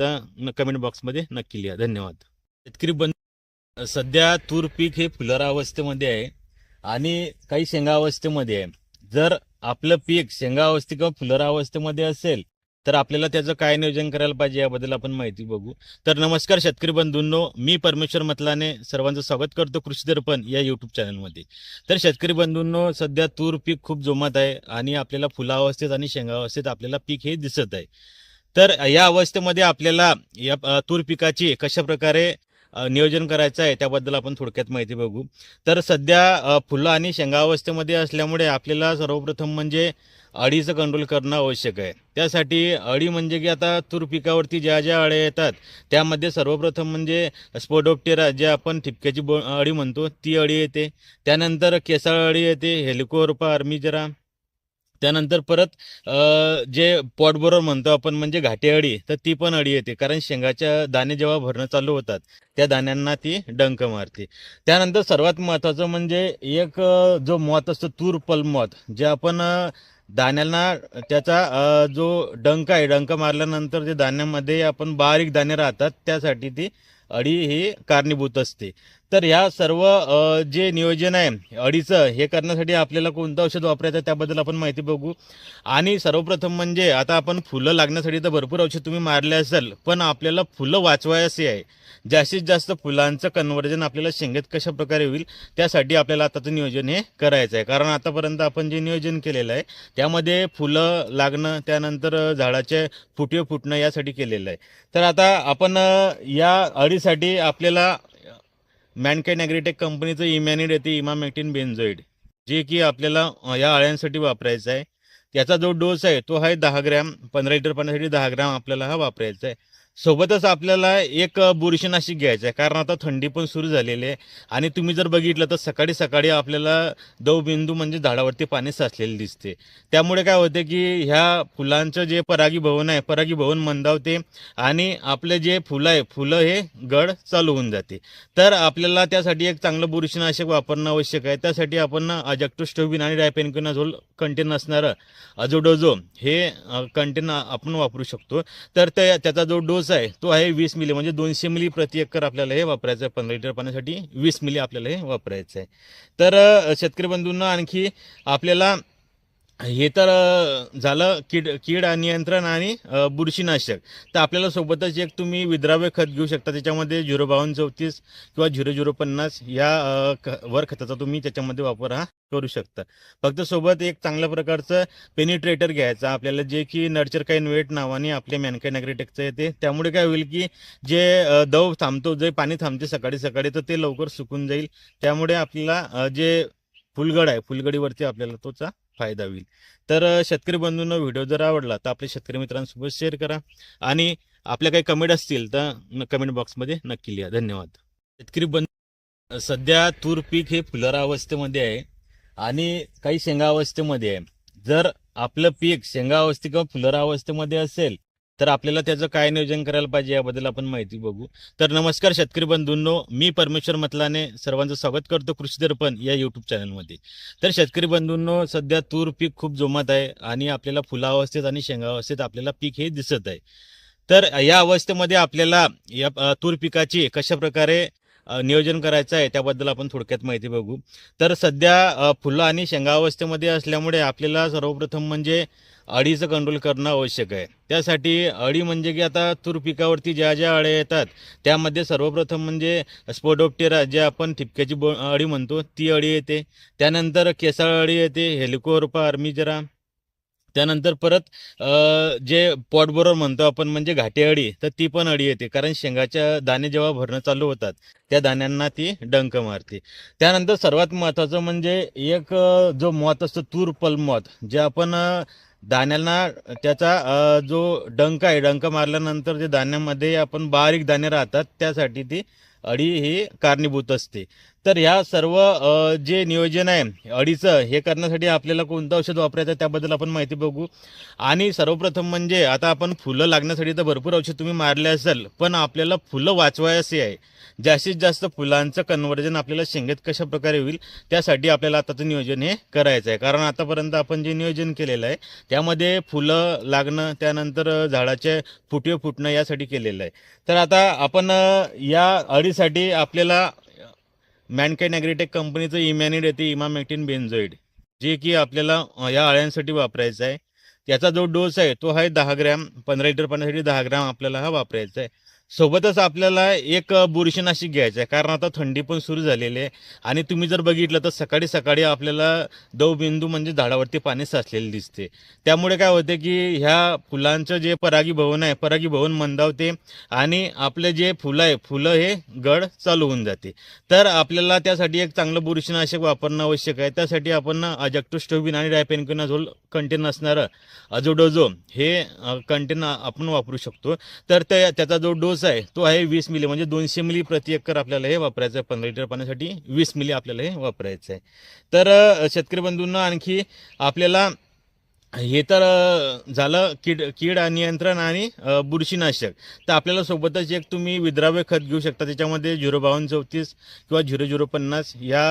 तर कमेंट बॉक्समध्ये नक्की लिहा. धन्यवाद. शेतकरी बंद सध्या तूर पीक हे फुलरा अवस्थेमध्ये आहे आणि काही शेंगा अवस्थेमध्ये आहे. जर आपलं पीक शेंगा अवस्थे किंवा फुलरा अवस्थेमध्ये असेल तर आपल्याला त्याचं काय नियोजन करायला पाहिजे याबद्दल आपण माहिती बघू. तर नमस्कार शेतकरी बंधूंनो मी परमेश्वर मतलाने सर्वांचं स्वागत करतो कृषी दर्पण या युट्यूब चॅनलमध्ये तर शेतकरी बंधूंनो सध्या तूर पीक खूप जोमात आहे आणि आपल्याला फुला अवस्थेत आणि शेंगा अवस्थेत आपल्याला पीक हे दिसत आहे. तर या अवस्थेमध्ये आपल्याला या तूर पिकाची कशा प्रकारे नियोजन करायचं आहे त्याबद्दल आपण थोडक्यात माहिती बघू. तर सध्या फुलं आणि शेंगा अवस्थेमध्ये असल्यामुळे आपल्याला सर्वप्रथम म्हणजे अळीचं कंट्रोल करणं आवश्यक आहे. त्यासाठी अळी म्हणजे की आता तूर पिकावरती ज्या ज्या अळ्या येतात त्यामध्ये सर्वप्रथम म्हणजे स्पोडोप्टेरा जे आपण ठिपक्याची अळी म्हणतो ती अळी येते. त्यानंतर केसाळ अळी येते हेलिकोरपा अर्मिजरा त्यानंतर परत जे पॉटबरोबर म्हणतो आपण म्हणजे घाटे अळी तर ती पण अळी येते. कारण शेंगाच्या दाणे जेव्हा भरणं चालू होतात त्या दाण्यांना ती डंक मारते. त्यानंतर सर्वात महत्त्वाचं म्हणजे एक जो मॉत असतो तूर पल मॉत जे आपण दाण्यांना त्याचा जो डंक आहे डंक मारल्यानंतर जे दाण्यामध्ये आपण बारीक दाणे राहतात त्यासाठी ती अळी ही कारणीभूत असते. तर ह्या सर्व जे नियोजन आहे अळीचं हे करण्यासाठी आपल्याला कोणतं औषध वापरायचं आहे त्याबद्दल आपण माहिती बघू. आणि सर्वप्रथम म्हणजे आता आपण फुलं लागण्यासाठी तर भरपूर औषध तुम्ही मारले असेल पण आपल्याला फुलं वाचवायची आहे. जास्तीत जास्त फुलांचं कन्वर्जन आपल्याला शेंगेत कशा प्रकारे होईल त्यासाठी आपल्याला आताचं नियोजन हे करायचं आहे. कारण आतापर्यंत आपण जे नियोजन केलेलं आहे त्यामध्ये फुलं लागणं त्यानंतर झाडाचे फुटवे फुटणं यासाठी केलेलं आहे. तर आता आपण या अळीसाठी आपल्याला मॅनकाईन ॲग्रीटेक कंपनीचं इमॅनिड येते इमामॅक्टिन बेन्झोईड जे की आपल्याला या अळ्यांसाठी वापरायचं आहे. त्याचा जो डोस आहे तो आहे दहा ग्रॅम पंधरा लिटर पाण्यासाठी दहा ग्रॅम आपल्याला हा वापरायचा आहे. सोबतच आपल्याला एक बुरशीनाशक घ्यायचं आहे कारण आता थंडी पण सुरू झालेली आहे. आणि तुम्ही जर बघितलं तर सकाळी सकाळी आपल्याला दवबिंदू म्हणजे झाडावरती पाणी साचलेले दिसते. त्यामुळे काय होते की ह्या फुलांचं जे परागीभवन आहे परागीभवन मंदावते आणि आपले जे फुलं आहे फुलं हे गड चालू होऊन जाते. तर आपल्याला त्यासाठी एक चांगलं बुरशीनाशक वापरणं आवश्यक आहे. त्यासाठी आपण अजॅक्टोस्टोबिन आणि डायपेनकिनाझोल कंटेन असणारं अजोडोझो हे कंटेन आपण वापरू शकतो. तर त्या त्याचा जो डोस आहे? तो आहे वीस मिली म्हणजे दोनशे मिली प्रति एकर आपल्याला हे वापरायचं आहे. पंधरा लिटर पाण्यासाठी वीस मिली आपल्याला हे वापरायचं आहे. तर शेतकरी बंधूंना आणखी आपल्याला हे तर झालं कीड कीड नियंत्रण आणि बुरशीनाशक. तर आपल्याला सोबतच एक तुम्ही विद्राव्य खत घेऊ शकता. त्याच्यामध्ये झिरो बावन्न चौतीस किंवा झिरो झिरो पन्नास या ख- वर खताचा तुम्ही त्याच्यामध्ये वापर हा करू शकता. फक्त सोबत एक चांगल्या प्रकारचं पेनिट्रेटर घ्यायचं. आपल्याला जे की नर्चर काईन वेट नावाने आपल्या मॅनकाईन ॲग्रीटेकचं येते. त्यामुळे काय होईल की जे दव थांबतो जे पाणी थांबते सकाळी सकाळी तर ते लवकर सुकून जाईल. त्यामुळे आपल्याला जे फुलगड आहे फुलगडीवरती आपल्याला तोचा फायदा होईल. तर शेतकरी बंधूंना व्हिडिओ जर आवडला तर आपल्या शेतकरी मित्रांसोबत शेअर करा आणि आपल्या काही कमेंट असतील तर कमेंट बॉक्समध्ये नक्की लिहा. धन्यवाद. शेतकरी बंधू सध्या तूर पीक हे फुलरा अवस्थेमध्ये आहे आणि काही शेंगा अवस्थेमध्ये आहे. जर आपलं पीक शेंगा अवस्थे किंवा फुलरा अवस्थेमध्ये असेल तर आपल्याला त्याचं काय नियोजन करायला पाहिजे याबद्दल आपण माहिती बघू. तर नमस्कार शेतकरी बंधूंनो मी परमेश्वर मतलाने सर्वांचं स्वागत करतो कृषी दर्पण या युट्यूब चॅनलमध्ये तर शेतकरी बंधूंनो सध्या तूर पीक खूप जोमात आहे आणि आपल्याला फुला अवस्थेत आणि शेंगा अवस्थेत आपल्याला पीक हे दिसत आहे. तर या अवस्थेमध्ये आपल्याला या तूर पिकाची कशा प्रकारे नियोजन करायचं आहे त्याबद्दल आपण थोडक्यात माहिती बघू. तर सध्या फुलं आणि शेंगा अवस्थेमध्ये असल्यामुळे आपल्याला सर्वप्रथम म्हणजे अळीचं कंट्रोल करणं आवश्यक आहे. त्यासाठी अळी म्हणजे की आता तूर पिकावरती ज्या ज्या अळ्या येतात त्यामध्ये सर्वप्रथम म्हणजे स्पोडोप्टेरा जे आपण ठिपक्याची बो अळी म्हणतो ती अळी येते. त्यानंतर केसाळ अळी येते हेलिकोरपा आर्मीजरा त्यानंतर परत जे पॉटबोरर म्हणतो आपण म्हणजे घाटे अळी तर ती पण अळी येते कारण शेंगाच्या दाणे जेव्हा भरणं चालू होतात त्या दाण्यांना ती डंक मारते. त्यानंतर सर्वात महत्त्वाचं म्हणजे एक जो मॉत असतो तूर पल मॉत जे आपण अ, त्याचा जो डंक आहे डंक मारल्यानंतर जे दाण्यामध्ये आपण बारीक दाणे राहतात त्यासाठी ती अळी ही कारणीभूत असते. तर ह्या सर्व जे नियोजन आहे अडीचं हे करण्यासाठी आपल्याला कोणतं औषध वापरायचं आहे त्याबद्दल आपण माहिती बघू. आणि सर्वप्रथम म्हणजे आता आपण फुलं लागण्यासाठी तर भरपूर औषध तुम्ही मारले असेल पण आपल्याला फुलं वाचवायची आहे. जास्तीत जास्त फुलांचं कन्वर्जन आपल्याला शेंगेत कशा प्रकारे होईल त्यासाठी आपल्याला आताचं नियोजन हे करायचं आहे. कारण आतापर्यंत आपण जे नियोजन केलेलं आहे त्यामध्ये फुलं लागणं त्यानंतर झाडाचे फुटवे फुटणं यासाठी केलेलं आहे. तर आता आपण या अडीसाठी आपल्याला मॅनकाईन ॲग्रीटेक कंपनीचं इमॅनिड येते इमामॅक्टिन बेन्झोईड जे की आपल्याला या अळ्यांसाठी वापरायचं आहे. त्याचा जो डोस आहे तो आहे दहा ग्रॅम पंधरा लिटर पाण्यासाठी दहा ग्रॅम आपल्याला हा वापरायचा आहे. सोबतच आपल्याला एक बुरशीनाशिक बुरशीनाशक घ्यायचं आहे कारण आता थंडी पण सुरू झालेली आहे. आणि तुम्ही जर बघितलं तर सकाळी सकाळी आपल्याला दवबिंदू म्हणजे झाडावरती पाणी साचलेले दिसते. त्यामुळे काय होते की ह्या फुलांचं जे परागीभवन आहे परागीभवन मंदावते आणि आपले जे फुलं आहे फुलं हे गड चालू होऊन जाते. तर आपल्याला त्यासाठी एक चांगलं बुरशीनाशक वापरणं आवश्यक आहे. त्यासाठी आपण अजॅक्टोस्टोबिन आणि डायपेनक्विनाझोल कंटेन असणारं अजोडोजो हे कंटेन आपण वापरू शकतो. तर त्याचा जो डोस आहे तो आहे वीस मिली म्हणजे दोनशे मिली प्रति एकर आपल्याला हे वापरायचं आहे. पंधरा लिटर पाण्यासाठी वीस मिली आपल्याला हे वापरायचं आहे. तर शेतकरी बंधूंना आणखी आपल्याला हे तर झालं कीड कीड नियंत्रण आणि बुरशीनाशक. तर आपल्याला सोबतच एक तुम्ही विद्राव्य खत घेऊ शकता. त्याच्यामध्ये झिरो बावन्न चौतीस किंवा झिरो झिरो पन्नास या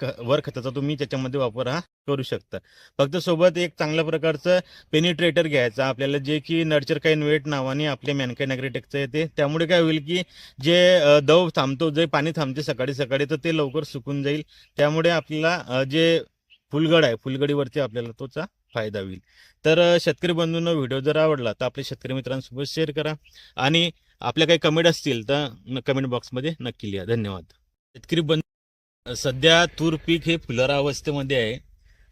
ख- वर खताचा तुम्ही त्याच्यामध्ये वापर हा करू शकता. फक्त सोबत एक चांगल्या प्रकारचं पेनिट्रेटर घ्यायचं. आपल्याला जे की नर्चर काईन वेट नावाने आपले मॅनकाईन ॲग्रीटेकचं येते त्यामुळे काय होईल की जे दव थांबतो जे पाणी थांबते सकाळी सकाळी तर ते लवकर सुकून जाईल. त्यामुळे आपल्याला जे फुलगड आहे फुलगडीवरती आपल्याला तोचा फायदा होईल. तर शेतकरी बंधूंना व्हिडिओ जर आवडला तर आपल्या शेतकरी मित्रांसोबत शेअर करा आणि आपल्या काही कमेंट असतील तर कमेंट बॉक्समध्ये नक्की लिहा. धन्यवाद. शेतकरी बंधू सध्या तूर पीक हे फुलर अवस्थेमध्ये आहे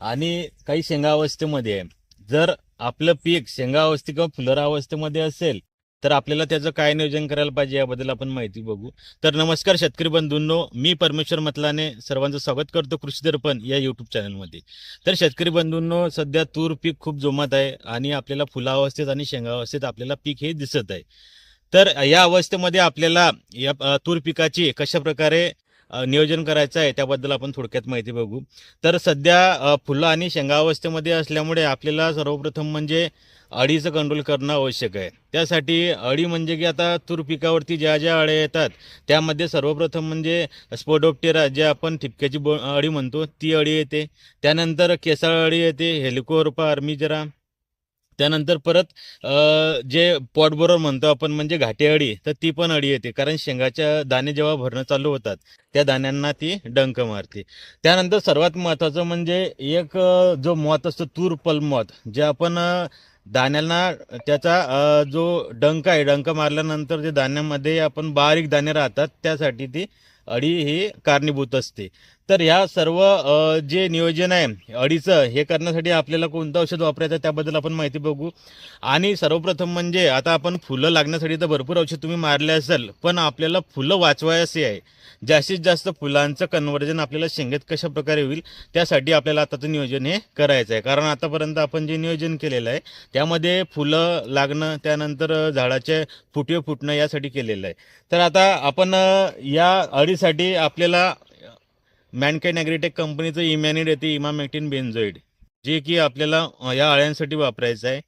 आणि काही शेंगा अवस्थेमध्ये आहे. जर आपलं पीक शेंगा अवस्थे किंवा फुलर अवस्थेमध्ये असेल तर आपल्याला त्याचं काय नियोजन करायला पाहिजे याबद्दल आपण माहिती बघू. तर नमस्कार शेतकरी बंधूंनो मी परमेश्वर मतलाने सर्वांचं स्वागत करतो कृषी दर्पण या युट्यूब चॅनलमध्ये तर शेतकरी बंधूंनो सध्या तूर पीक खूप जोमात आहे आणि आपल्याला फुला अवस्थेत आणि शेंगा अवस्थेत आपल्याला पीक हे दिसत आहे. तर या अवस्थेमध्ये आपल्याला या तूर पिकाची कशा प्रकारे नियोजन करायचं आहे त्याबद्दल आपण थोडक्यात माहिती बघू. तर सध्या फुलं आणि शेंगा अवस्थेमध्ये असल्यामुळे आपल्याला सर्वप्रथम म्हणजे अळीचं कंट्रोल करणं आवश्यक आहे. त्यासाठी अळी म्हणजे की आता तूर पिकावरती ज्या ज्या अळ्या येतात त्यामध्ये सर्वप्रथम म्हणजे स्पोडोप्टेरा जे आपण ठिपक्याची बो अळी म्हणतो ती अळी येते. त्यानंतर केसाळ अळी येते हेलिकोरपा अर्मिजरा त्यानंतर परत जे पॉटबरोबर म्हणतो आपण म्हणजे घाटे अळी तर ती पण अळी येते. कारण शेंगाच्या दाणे जेव्हा भरणं चालू होतात त्या दाण्यांना ती डंक मारते. त्यानंतर सर्वात महत्त्वाचं म्हणजे एक जो मॉत असतो तूर पल मॉत जे आपण दाण्यांना त्याचा जो डंक आहे डंक मारल्यानंतर जे दाण्यामध्ये आपण बारीक दाणे राहतात त्यासाठी ती अळी ही कारणीभूत असते. तर ह्या सर्व जे नियोजन आहे अडीचं हे करण्यासाठी आपल्याला कोणतं औषध वापरायचं आहे त्याबद्दल आपण माहिती बघू. आणि सर्वप्रथम म्हणजे आता आपण फुलं लागण्यासाठी तर भरपूर औषध तुम्ही मारले असेल पण आपल्याला फुलं वाचवायची आहे. जास्तीत जास्त फुलांचं कन्वर्जन आपल्याला शेंगेत कशा प्रकारे होईल त्यासाठी आपल्याला आताचं नियोजन हे करायचं आहे. कारण आतापर्यंत आपण जे नियोजन केलेलं आहे त्यामध्ये फुलं लागणं त्यानंतर झाडाचे फुटवे फुटणं यासाठी केलेलं आहे. तर आता आपण या अळीसाठी आपल्याला मॅनकाईन ॲग्रीटेक कंपनीचं इमॅनिड येते इमामॅक्टिन बेन्झोईड जे की आपल्याला या अळ्यांसाठी वापरायचं आहे.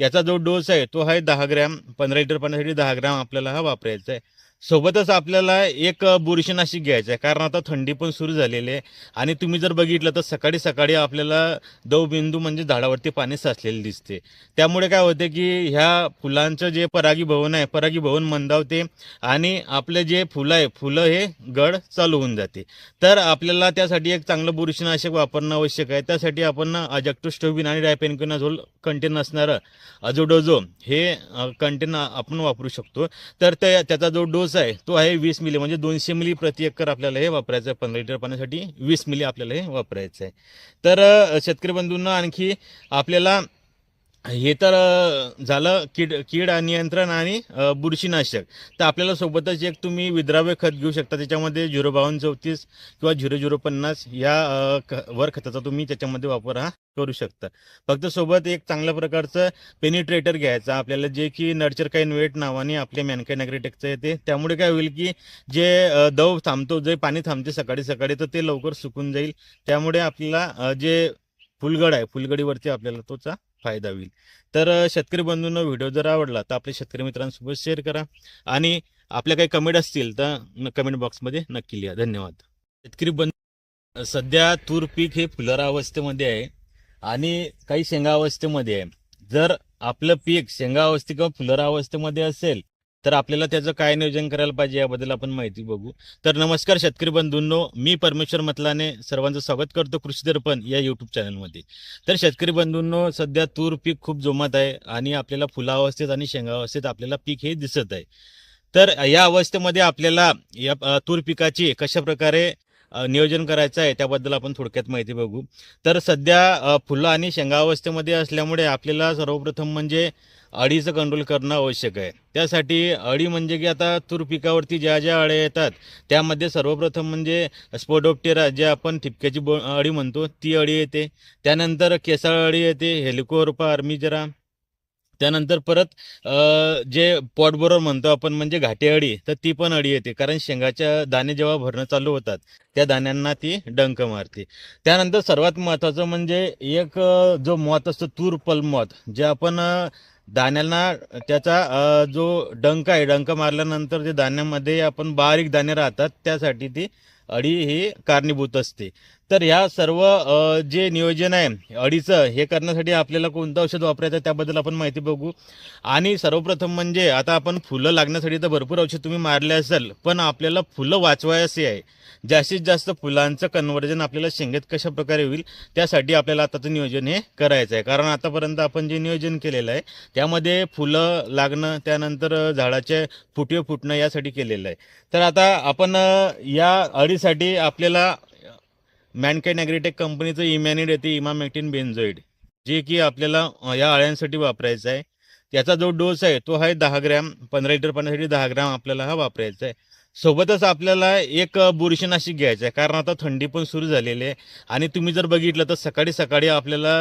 त्याचा जो डोस आहे तो आहे दहा ग्रॅम पंधरा लिटर पाण्यासाठी दहा ग्रॅम आपल्याला हा वापरायचा आहे. सोबतच आपल्याला एक बुरशीनाशक घ्यायचं आहे. कारण आता थंडी पण सुरू झालेली आहे. आणि तुम्ही जर बघितलं तर सकाळी सकाळी आपल्याला दवबिंदू म्हणजे झाडावरती पाणी साचलेले दिसते. त्यामुळे काय होते की ह्या फुलांचं जे परागीभवन आहे परागीभवन मंदावते आणि आपले जे फुलं आहे फुलं हे गड चालू होऊन जाते. तर आपल्याला त्यासाठी एक चांगलं बुरशीनाशक वापरणं आवश्यक आहे. त्यासाठी आपण अजॅक्टोस्टोबिन आणि डायपेनक्विनाझोल कंटेन असणारं अजोडोजो हे कंटेन आपण वापरू शकतो. तर त्या त्याचा जो डोस आहे तो आहे वीस मिली म्हणजे दोनशे मिली प्रति एकर आपल्याला हे वापरायचं आहे. पंधरा लिटर पाण्यासाठी वीस मिली आपल्याला हे वापरायचं आहे. तर शेतकरी बंधूंना आणखी आपल्याला हे तर झालं कीड कीड नियंत्रण आणि बुरशीनाशक. तर आपल्याला सोबतच एक तुम्ही विद्राव्य खत घेऊ शकता. त्याच्यामध्ये झिरो बावन्न चौतीस किंवा झिरो झिरो पन्नास या ख- वर खताचा तुम्ही त्याच्यामध्ये वापर हा करू शकता. फक्त सोबत एक चांगल्या प्रकारचं पेनिट्रेटर घ्यायचं. आपल्याला जे की नर्चर काही वेट नावाने आपल्या मॅनकाय नॅग्रेटेकचं येते. त्यामुळे काय होईल की जे दव थांबतो जे पाणी थांबते सकाळी सकाळी तर ते लवकर सुकून जाईल. त्यामुळे आपल्याला जे फुलगड आहे फुलगडीवरती आपल्याला तोचा फायदा होईल. तर शेतकरी बंधूंना व्हिडिओ जर आवडला तर आपल्या शेतकरी मित्रांसोबत शेअर करा आणि आपल्या काही कमेंट असतील तर कमेंट बॉक्समध्ये नक्की लिहा. धन्यवाद. शेतकरी बंधू सध्या तूर पीक हे फुलरा अवस्थेमध्ये आहे आणि काही शेंगा अवस्थेमध्ये आहे. जर आपलं पीक शेंगा अवस्थे किंवा फुलरा अवस्थेमध्ये असेल तर आपल्याला त्याचं काय नियोजन करायला पाहिजे याबद्दल आपण माहिती बघू. तर नमस्कार शेतकरी बंधूंनो मी परमेश्वर मतलाने सर्वांचं स्वागत करतो कृषी दर्पण या युट्यूब चॅनलमध्ये तर शेतकरी बंधूंनो सध्या तूर पीक खूप जोमात आहे आणि आपल्याला फुला अवस्थेत आणि शेंगा अवस्थेत आपल्याला पीक हे दिसत आहे. तर या अवस्थेमध्ये आपल्याला या तूर पिकाची कशा प्रकारे नियोजन करायचं आहे त्याबद्दल आपण थोडक्यात माहिती बघू. तर सध्या फुलं आणि शेंगा अवस्थेमध्ये असल्यामुळे आपल्याला सर्वप्रथम म्हणजे अळीचं कंट्रोल करणं आवश्यक आहे. त्यासाठी अळी म्हणजे की आता तूर पिकावरती ज्या ज्या अळ्या येतात त्यामध्ये सर्वप्रथम म्हणजे स्पोडोप्टेरा जे आपण ठिपक्याची बो अळी म्हणतो ती अळी येते. त्यानंतर केसाळ अळी येते हेलिकोरपा अर्मिजरा त्यानंतर परत जे पॉटबरोबर म्हणतो आपण म्हणजे घाटे अळी तर ती पण अळी येते. कारण शेंगाच्या दाणे जेव्हा भरणं चालू होतात त्या दाण्यांना ती डंक मारते. त्यानंतर सर्वात महत्त्वाचं म्हणजे एक जो मॉत असतो तूर पल मॉत जे आपण दाण्यांना त्याचा जो डंक आहे डंक मारल्यानंतर जे दाण्यामध्ये आपण बारीक दाणे राहतात त्यासाठी ती अळी ही कारणीभूत असते. तर ह्या सर्व जे नियोजन आहे अळीचं हे करण्यासाठी आपल्याला कोणतं औषध वापरायचं आहे त्याबद्दल आपण माहिती बघू. आणि सर्वप्रथम म्हणजे आता आपण फुलं लागण्यासाठी तर भरपूर औषध तुम्ही मारले असेल पण आपल्याला फुलं वाचवायचे आहे. जास्तीत जास्त फुलांचं कन्वर्जन आपल्याला शेंगेत कशा प्रकारे होईल त्यासाठी आपल्याला आताचं नियोजन हे करायचं आहे. कारण आतापर्यंत आपण जे नियोजन केलेलं आहे त्यामध्ये फुलं लागणं त्यानंतर झाडाचे फुटे फुटणं यासाठी केलेलं आहे. तर आता आपण या अळीसाठी आपल्याला मॅनकाईन ॲग्रीटेक कंपनीचं इमॅनिड येते इमामॅक्टिन बेन्झोईड जे की आपल्याला या अळ्यांसाठी वापरायचं आहे. त्याचा जो डोस आहे तो आहे दहा ग्रॅम पंधरा लिटर पाण्यासाठी दहा ग्रॅम आपल्याला हा वापरायचा आहे. सोबतच आपल्याला एक बुरशीनाशक घ्यायचं आहे. कारण आता थंडी पण सुरू झालेली आहे. आणि तुम्ही जर बघितलं तर सकाळी सकाळी आपल्याला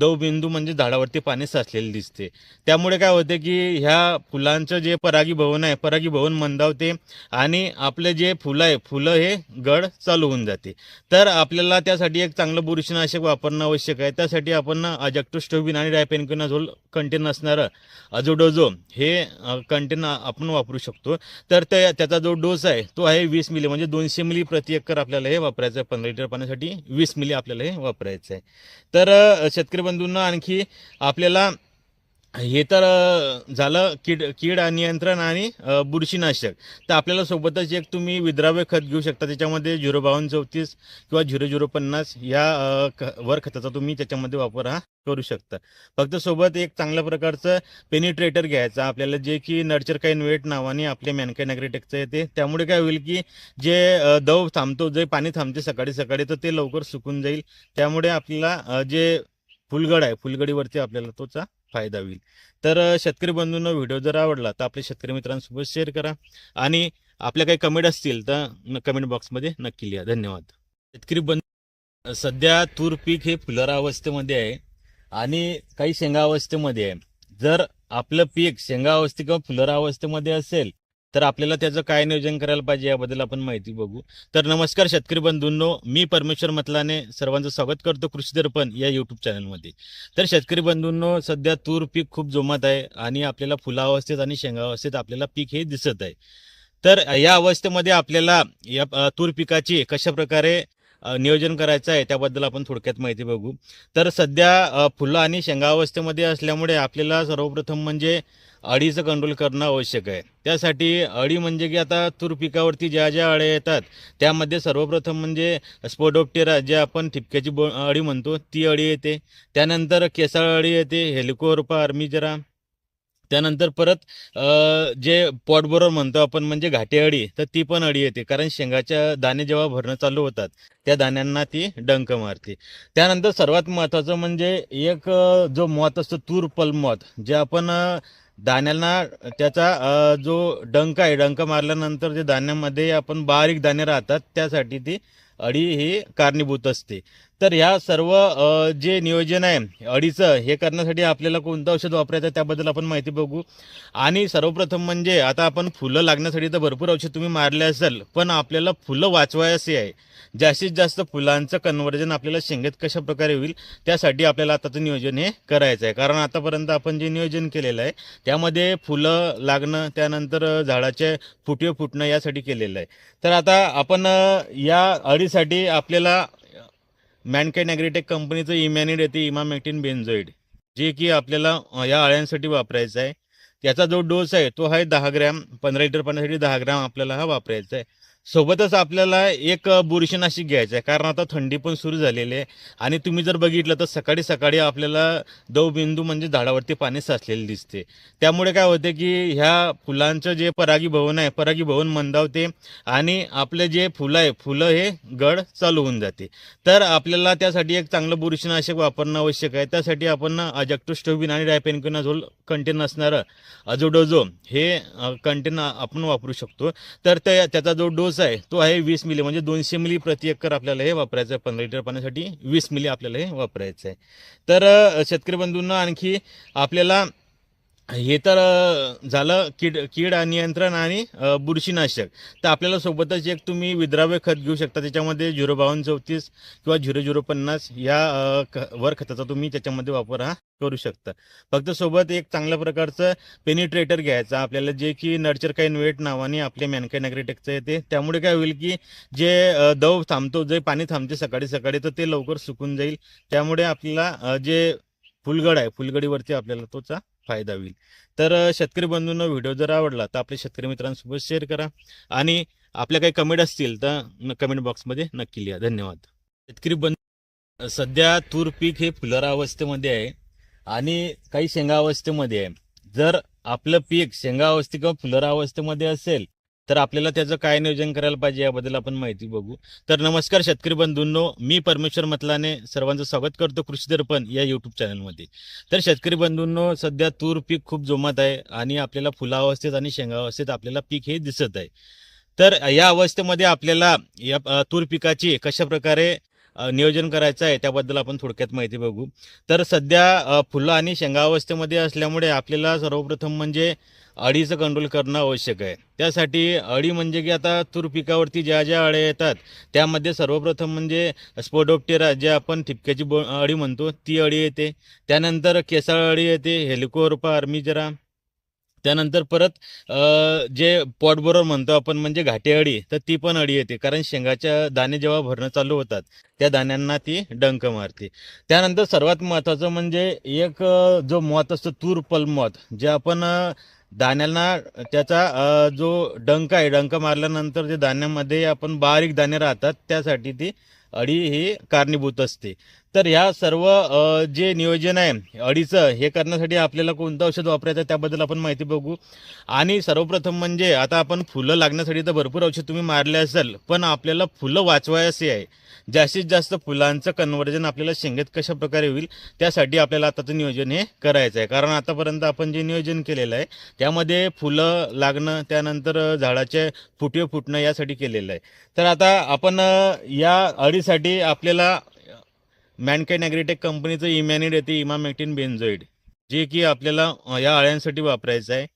दवबिंदू म्हणजे झाडावरती पाणी साचलेले दिसते. त्यामुळे काय होते की ह्या फुलांचं जे परागीभवन आहे परागीभवन मंदावते आणि आपले जे फुलं आहे फुलं हे गड चालू होऊन जाते. तर आपल्याला त्यासाठी एक चांगलं बुरशीनाशक वापरणं आवश्यक आहे. त्यासाठी आपण अजॅक्टोस्टोबिन आणि डायपेनकिनाझोल कंटेन असणारं अजोडोझो हे कंटेन आपण वापरू शकतो. तर त्याचा जो डोस आहे? तो आहे वीस मिली म्हणजे दोनशे मिली प्रति एकर आपल्याला हे वापरायचं आहे. पंधरा लिटर पाण्यासाठी वीस मिली आपल्याला हे वापरायचं आहे. तर शेतकरी बंधूंना आणखी आपल्याला हे तर झालं कीड कीड नियंत्रण आणि बुरशीनाशक. तर आपल्याला सोबतच एक तुम्ही विद्राव्य खत घेऊ शकता त्याच्यामध्ये झिरो बावन्न चौतीस किंवा झिरो झिरो पन्नास या ख- वर खताचा तुम्ही त्याच्यामध्ये वापर हा करू शकता. फक्त सोबत एक चांगल्या प्रकारचं पेनिट्रेटर घ्यायचं. आपल्याला जे की नर्चर काही वेट नावाने आपल्या मॅनकाईन अग्रेटेकचं येते. त्यामुळे काय होईल की जे दव थांबतो जे पाणी थांबते सकाळी सकाळी तर ते लवकर सुकून जाईल. त्यामुळे आपल्याला जे फुलगड आहे फुलगडीवरती आपल्याला तोचा फायदा होईल. तर शेतकरी बंधूंना व्हिडिओ जर आवडला तर आपल्या शेतकरी मित्रांसोबत शेअर करा आणि आपल्या काही कमेंट असतील तर कमेंट बॉक्समध्ये नक्की लिहा. धन्यवाद. शेतकरी बंधू सध्या तूर पीक हे फुलरा अवस्थेमध्ये आहे आणि काही शेंगा अवस्थेमध्ये आहे. जर आपलं पीक शेंगा अवस्थे किंवा फुलरा अवस्थेमध्ये असेल तर आपल्याला त्याचं काय नियोजन करायला पाहिजे याबद्दल आपण माहिती बघू. तर नमस्कार शेतकरी बंधूंनो मी परमेश्वर मतलाने सर्वांचं स्वागत करतो कृषी दर्पण या युट्यूब चॅनलमध्ये तर शेतकरी बंधूंनो सध्या तूर पीक खूप जोमात आहे आणि आपल्याला फुला अवस्थेत आणि शेंगा अवस्थेत आपल्याला पीक हे दिसत आहे. तर या अवस्थेमध्ये आपल्याला या तूर पिकाची कशा प्रकारे नियोजन करायचं आहे त्याबद्दल आपण थोडक्यात माहिती बघू. तर सध्या फुलं आणि शेंगा अवस्थेमध्ये असल्यामुळे आपल्याला सर्वप्रथम म्हणजे अळीचं कंट्रोल करणं आवश्यक आहे. त्यासाठी अळी म्हणजे की आता तूर पिकावरती ज्या ज्या अळ्या येतात त्यामध्ये सर्वप्रथम म्हणजे स्पोडोप्टेरा जे आपण ठिपक्याची बो अळी म्हणतो ती अळी येते. त्यानंतर केसाळ अळी येते हेलिकोरपा आर्मीजरा त्यानंतर परत जे पॉटबरोबर म्हणतो आपण म्हणजे घाटे अळी तर ती पण अळी येते. कारण शेंगाच्या दाणे जेव्हा भरणं चालू होतात त्या दाण्यांना ती डंक मारते. त्यानंतर सर्वात महत्त्वाचं म्हणजे एक जो मॉत असतो तूर पल मॉत जे आपण दाण्यांना त्याचा जो डंक आहे डंक मारल्यानंतर जे दाण्यामध्ये आपण बारीक दाणे राहतात त्यासाठी ती अळी ही कारणीभूत असते. तर ह्या सर्व जे नियोजन आहे अळीचं हे करण्यासाठी आपल्याला कोणतं औषध वापरायचं आहे त्याबद्दल आपण माहिती बघू. आणि सर्वप्रथम म्हणजे आता आपण फुलं लागण्यासाठी तर भरपूर औषध तुम्ही मारले असेल पण आपल्याला फुलं वाचवायचे आहे. जास्तीत जास्त फुलांचं कन्वर्जन आपल्याला शेंगेत कशा प्रकारे होईल त्यासाठी आपल्याला आताचं नियोजन हे करायचं आहे. कारण आतापर्यंत आपण जे नियोजन केलेलं आहे त्यामध्ये फुलं लागणं त्यानंतर झाडाचे फुटवे फुटणं यासाठी केलेलं आहे. तर आता आपण या अळीसाठी आपल्याला मॅनकाईन ॲग्रीटेक कंपनीचं इमॅनिड येते इमामॅक्टिन बेन्झोईड जे की आपल्याला या अळ्यांसाठी वापरायचं आहे. त्याचा जो डोस आहे तो आहे दहा ग्रॅम पंधरा लिटर पाण्यासाठी दहा ग्रॅम आपल्याला हा वापरायचा आहे. सोबतच आपल्याला एक बुरशीनाशिक बुरशीनाशक घ्यायचं आहे कारण आता थंडी पण सुरू झालेली आहे. आणि तुम्ही जर बघितलं तर सकाळी सकाळी आपल्याला दवबिंदू म्हणजे झाडावरती पाणी साचलेले दिसते. त्यामुळे काय होते की ह्या फुलांचं जे परागीभवन आहे परागीभवन मंदावते आणि आपले जे फुलं आहे फुलं हे गड चालू होऊन जाते. तर आपल्याला त्यासाठी एक चांगलं बुरशीनाशक वापरणं आवश्यक आहे. त्यासाठी आपण अजॅक्टोस्टोबिन आणि डायपेनक्विनाझोल कंटेन असणारं अजोडोजो हे कंटेन आपण वापरू शकतो. तर त्या त्याचा जो डोस आहे तो आहे वीस मिली म्हणजे दोनशे मिली प्रति एकर आपल्याला हे वापरायचं आहे पंधरा लिटर पाण्यासाठी वीस मिली आपल्याला हे वापरायचं आहे. तर शेतकरी बंधूंना आणखी आपल्याला हे तर झालं कीड कीड नियंत्रण आणि बुरशीनाशक. तर आपल्याला सोबतच एक तुम्ही विद्राव्य खत घेऊ शकता. त्याच्यामध्ये झिरो बावन्न चौतीस किंवा झिरो झिरो पन्नास या ख- वर खताचा तुम्ही त्याच्यामध्ये वापर हा करू शकता. फक्त सोबत एक चांगल्या प्रकारचं पेनिट्रेटर घ्यायचं. आपल्याला जे की नर्चर काईन वेट नावाने आपल्या मॅनकाईन ॲग्रीटेकचं येते. त्यामुळे काय होईल की जे दव थांबतो जे पाणी थांबते सकाळी सकाळी तर ते लवकर सुकून जाईल. त्यामुळे आपल्याला जे फुलगड आहे फुलगडीवरती आपल्याला तोचा फायदा होईल. तर शेतकरी बंधूंना व्हिडिओ जर आवडला तर आपल्या शेतकरी मित्रांसोबत शेअर करा आणि आपल्या काही कमेंट असतील तर कमेंट बॉक्समध्ये नक्की लिहा. धन्यवाद. शेतकरी बंधू सध्या तूर पीक हे फुलरा अवस्थेमध्ये आहे आणि काही शेंगा अवस्थेमध्ये आहे. जर आपलं पीक शेंगा अवस्थे किंवा फुलरा अवस्थेमध्ये असेल तर आपल्याला त्याचं काय नियोजन करायला पाहिजे याबद्दल आपण माहिती बघू. तर नमस्कार शेतकरी बंधूंनो मी परमेश्वर मतलाने सर्वांचं स्वागत करतो कृषी दर्पण या युट्यूब चॅनलमध्ये तर शेतकरी बंधूंनो सध्या तूर पीक खूप जोमात आहे आणि आपल्याला फुलावस्थेत आणि शेंगावस्थेत आपल्याला पीक हे दिसत आहे. तर या अवस्थेमध्ये आपल्याला या तूर पिकाची कशा प्रकारे नियोजन करायचं आहे त्याबद्दल आपण थोडक्यात माहिती बघू. तर सध्या फुलं आणि शेंगा अवस्थेमध्ये असल्यामुळे आपल्याला सर्वप्रथम म्हणजे अळीचं कंट्रोल करणं आवश्यक आहे. त्यासाठी अळी म्हणजे की आता तूर पिकावरती ज्या ज्या अळ्या येतात त्यामध्ये सर्वप्रथम म्हणजे स्पोडोप्टेरा जे आपण ठिपक्याची बो अळी म्हणतो ती अळी येते. त्यानंतर केसाळ अळी येते हेलिकोरपा अर्मिजरा त्यानंतर परत जे पॉटबरोबर म्हणतो आपण म्हणजे घाटे अळी तर ती पण अळी येते. कारण शेंगाच्या दाणे जेव्हा भरणं चालू होतात त्या दाण्यांना ती डंक मारते. त्यानंतर सर्वात महत्त्वाचं म्हणजे एक जो मॉत असतो तूर पल मॉत जे आपण दाण्यांना त्याचा जो डंक आहे डंक मारल्यानंतर जे दाण्यामध्ये आपण बारीक दाणे राहतात त्यासाठी ती अळी ही कारणीभूत असते. तर ह्या सर्व जे नियोजन आहे अळीचं हे करण्यासाठी आपल्याला कोणतं औषध वापरायचं आहे त्याबद्दल आपण माहिती बघू. आणि सर्वप्रथम म्हणजे आता आपण फुलं लागण्यासाठी तर भरपूर औषध तुम्ही मारले असेल पण आपल्याला फुलं वाचवायचे आहे. जास्तीत जास्त फुलांचं कन्वर्जन आपल्याला शेंगेत कशा प्रकारे होईल त्यासाठी आपल्याला आताचं नियोजन हे करायचं आहे. कारण आतापर्यंत आपण जे नियोजन केलेलं आहे त्यामध्ये फुलं लागणं त्यानंतर झाडाचे फुटे फुटणं यासाठी केलेलं आहे. तर आता आपण या अळीसाठी आपल्याला मॅनकाईन ॲग्रीटेक कंपनीचं इमॅनिड येते इमामॅक्टिन बेन्झोईड जे की आपल्याला या अळ्यांसाठी वापरायचं आहे.